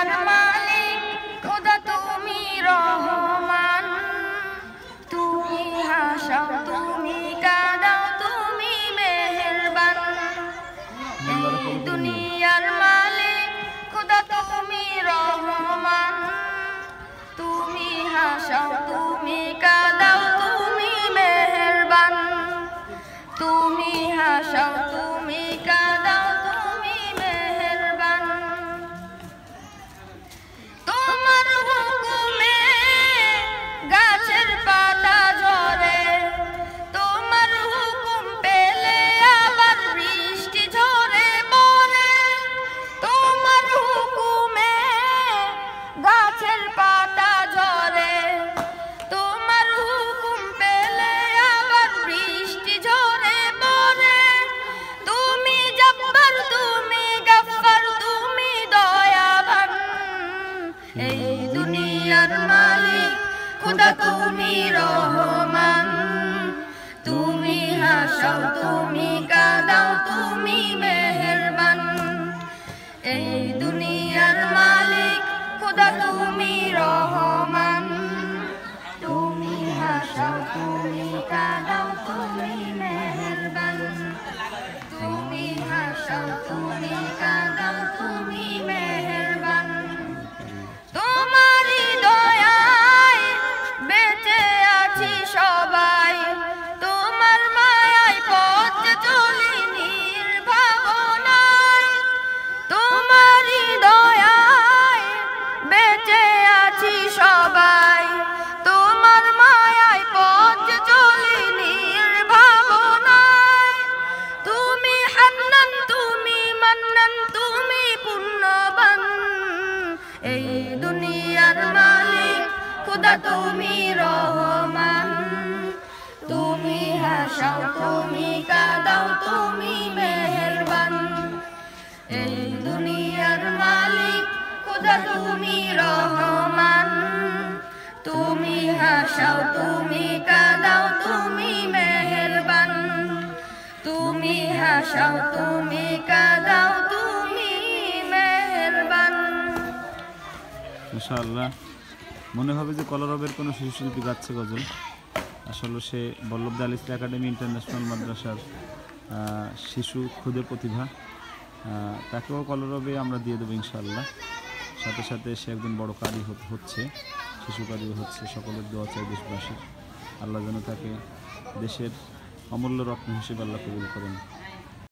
দুনিয়ার এই দুনিয়ার মালিক, খোদা তুমি রহমান। তুমি হাসাও, তুমি কাদাও, তুমি মেহেরবান। এই দুনিয়ার মালিক, খোদা তুমি রহমান। তুমি হাসাও, তুমি কাদাও। এই দুনিয়ার মালিক, খুদা তুমি রহমান। তুমি হাসাও, তুমি কাদাও, তুমি মেহেরবান। এই দুনিয়ার মালিক, খুদা তুমি রহমান। তুমি হাসাও, তুমি কাদাও, তুমি মেহেরবান। তুমি হাসাও, তুমি ইনশাআল্লাহ। মনে হবে যে কলরবের কোনো শিশু শিল্পী গাচ্ছে গজল। আসলে সে বল্লভদা আলিস্তা একাডেমি ইন্টারন্যাশনাল মাদ্রাসার শিশু ক্ষুদে প্রতিভা। তাকেও কলরবে আমরা দিয়ে দেবো ইনশাআল্লাহ। সাথে সাথে সে একজন বড় কারি হচ্ছে, শিশু কারিও হচ্ছে সকলের দোয়া চাই দেশবাসীর। আল্লাহ যেন তাকে দেশের অমূল্য রত্ন হিসেবে আল্লাহ কবুল করেন।